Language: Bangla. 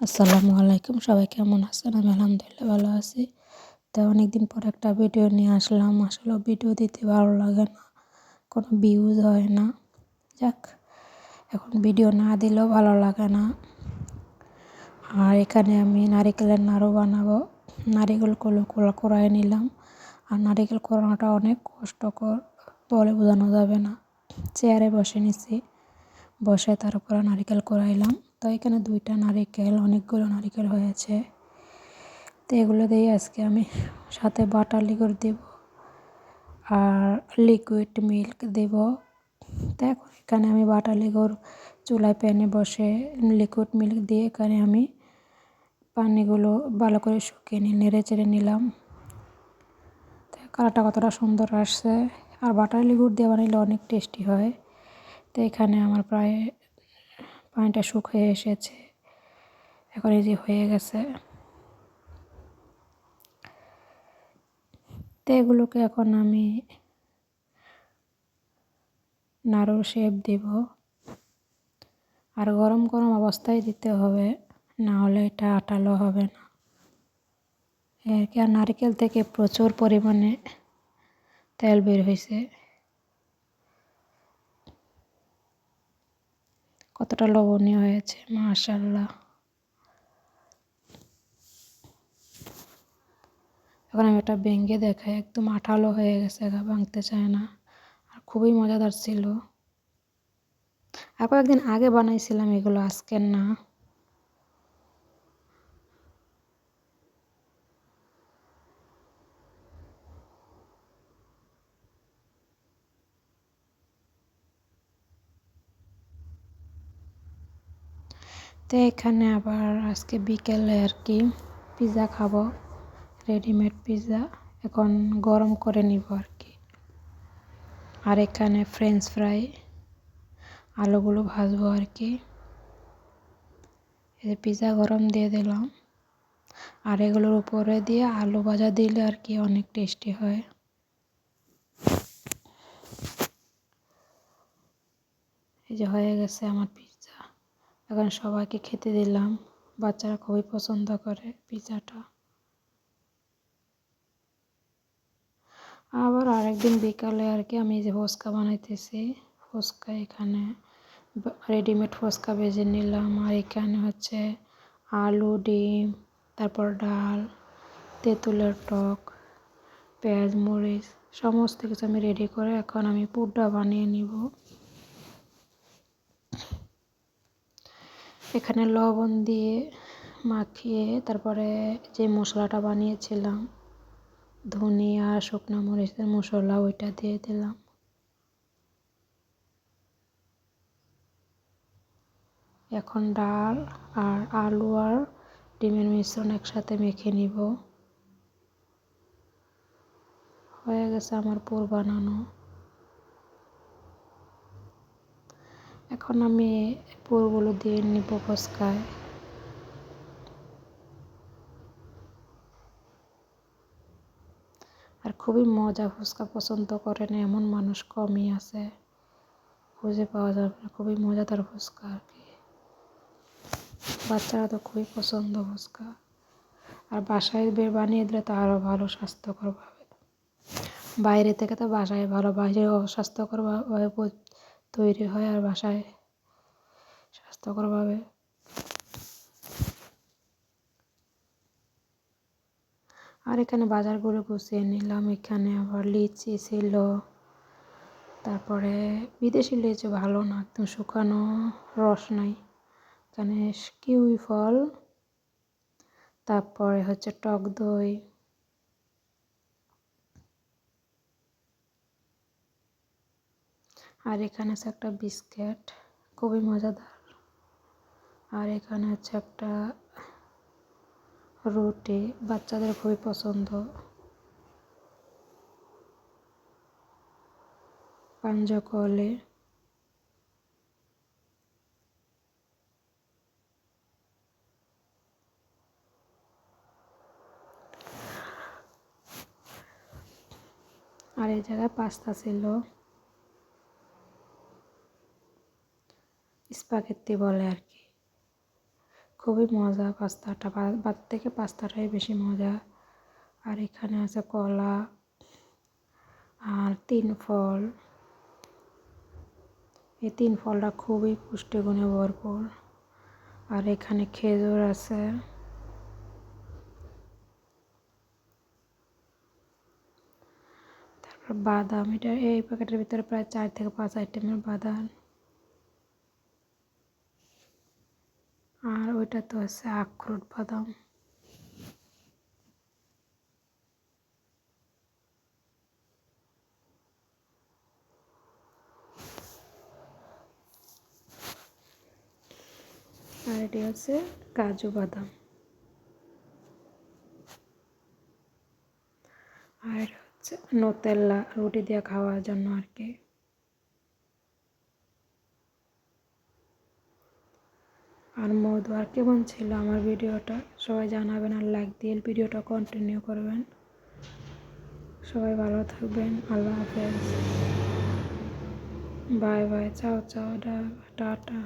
আসসালামু আলাইকুম। সবাই কেমন আছেন? আমি আলহামদুলিল্লাহ ভালো আছি। তো অনেকদিন পর একটা ভিডিও নিয়ে আসলাম। আসলে ভিডিও দিতে ভালো লাগে না। কোনো ভিউজ হয় না। যাক, এখন ভিডিও না দিলেও ভালো লাগে না। আর এখানে আমি নারিকেলের নাড়ু বানাবো। নারিকেলগুলো কোলা করাই নিলাম। আর নারিকেল কোরানোটা অনেক কষ্টকর বলে বোঝানো যাবে না। চেয়ারে বসে নিছি। বসে তার উপরে নারিকেল কোরাইলাম তো এখানে দুইটা নারিকেল, অনেকগুলো নারিকেল হয়েছে। তো এগুলো দিয়ে আজকে আমি সাথে বাটার লিকুইড দেব আর লিকুইড মিল্ক দেব। তো এখন এখানে আমি বাটার লিকুইড চুলায় প্যানে বসে লিকুইড মিল্ক দিয়ে এখানে আমি পানিগুলো ভালো করে শুকিয়ে নিয়ে নেড়ে চেড়ে নিলাম। তো কালারটা কতটা সুন্দর আসছে। আর বাটার লিকুইড দিয়ে বানাইলে অনেক টেস্টি হয়। তো এখানে আমার প্রায় পানিটা শুকিয়ে এসেছে। এখন এই যে হয়ে গেছে। তো এগুলোকে এখন আমি নাড়ুর শেপ দেব। আর গরম গরম অবস্থায় দিতে হবে, না হলে এটা আটালো হবে না। এর নারকেল থেকে প্রচুর পরিমাণে তেল বের হয়েছে কতটা লবণীয় হয়েছে মাশাল্লাহ এখন আমি এটা ভেঙে দেখাই, একদম আঠালো হয়ে গেছে ভাঙতে চায় না। আর খুবই মজাদার ছিল। আর কয়েকদিন আগে বানাইছিলাম এগুলো, আজকের না। তো এখানে আবার আজকে বিকেলে আর কি পিৎজা খাব রেডিমেড পিৎজা এখন গরম করে নিব আর কি। আর এখানে ফ্রেঞ্চ ফ্রাই আলুগুলো ভাজবো আর কি। এই পিৎজা গরম দিয়ে দিলাম। আর এগুলোর উপরে দিয়ে আলু ভাজা দিলে আর কি অনেক টেস্টি হয়। এই যে হয়ে গেছে আমার পিৎজা এখন সবাইকে খেতে দিলাম। বাচ্চারা খুবই পছন্দ করে পিৎজাটা আবার আরেকদিন বিকালে আর কি আমি যে ফুচকা বানাইতেছি। ফুচকা এখানে রেডিমেড ফুচকা ভেজে নিলাম। আর এখানে হচ্ছে আলু, ডিম, তারপর ডাল, তেঁতুলের টক, পেঁয়াজ, মরিচ, সমস্ত কিছু আমি রেডি করে এখন আমি পুরটা বানিয়ে নিব। এখানে লবণ দিয়ে মাখিয়ে তারপরে যে মশলাটা বানিয়েছিলাম, ধনিয়া, শুকনো মরিচের মশলা ওইটা দিয়ে দিলাম। এখন ডাল আর আলু আর ডিমের মিশ্রণ একসাথে মেখে নিব। হয়ে গেছে আমার পুর বানানো। এখন আমি পুরগুলো দিয়ে নিব ফুচকায় আর খুবই মজা ফুচকা পছন্দ করে না এমন মানুষ কমই আছে। খুঁজে পাওয়া যাবে না, খুবই মজাদার ফুচকা আর কি। বাচ্চারা তো খুবই পছন্দ ফুচকা আর বাসায় বের বানিয়ে দিলে তো আরও ভালো, স্বাস্থ্যকরভাবে। বাইরে থেকে তো বাসায় ভালো, বাইরে অস্বাস্থ্যকরভাবে তৈরি হয় আর বাসায় স্বাস্থ্যকরভাবে। আর এখানে বাজারগুলো গুছিয়ে নিলাম। এখানে আবার লিচি ছিল। তারপরে বিদেশি লিচু ভালো না, একদম শুকানো, রস নাই। এখানে কিউই ফল। তারপরে হচ্ছে টক দই। আর এখানে আছে একটা বিস্কিট, খুবই মজাদার। আর এখানে হচ্ছে একটা রুটি, বাচ্চাদের খুবই পছন্দ। পাঞ্জকলে। আর এই জায়গায় পাস্তা ছিল। স্পাগেত্তি বলে আর কি। খুবই মজা পাস্তাটা। ভাত থেকে পাস্তাটাই বেশি মজা। আর এখানে আছে কলা আর তিন ফল। এই তিন ফলটা খুবই পুষ্টিগুণে ভরপুর। আর এখানে খেজুর আছে। তারপর বাদাম। এটা এই প্যাকেটের ভিতরে প্রায় চার থেকে পাঁচ আইটেমের বাদাম আর ওইটা তো আছে আখরোট বাদাম। আর এটি হচ্ছে কাজু বাদাম। আর হচ্ছে নোতেল্লা রুটি দিয়ে খাওয়ার জন্য আর কি। আর মধু আর কেমন ছিল আমার ভিডিওটা? সবাই জানাবেন আর লাইক দিয়ে ভিডিওটা কন্টিনিউ করবেন। সবাই ভালো থাকবেন, আল্লাহ হাফেজ। বাই বাই, চাও চাও টাটা।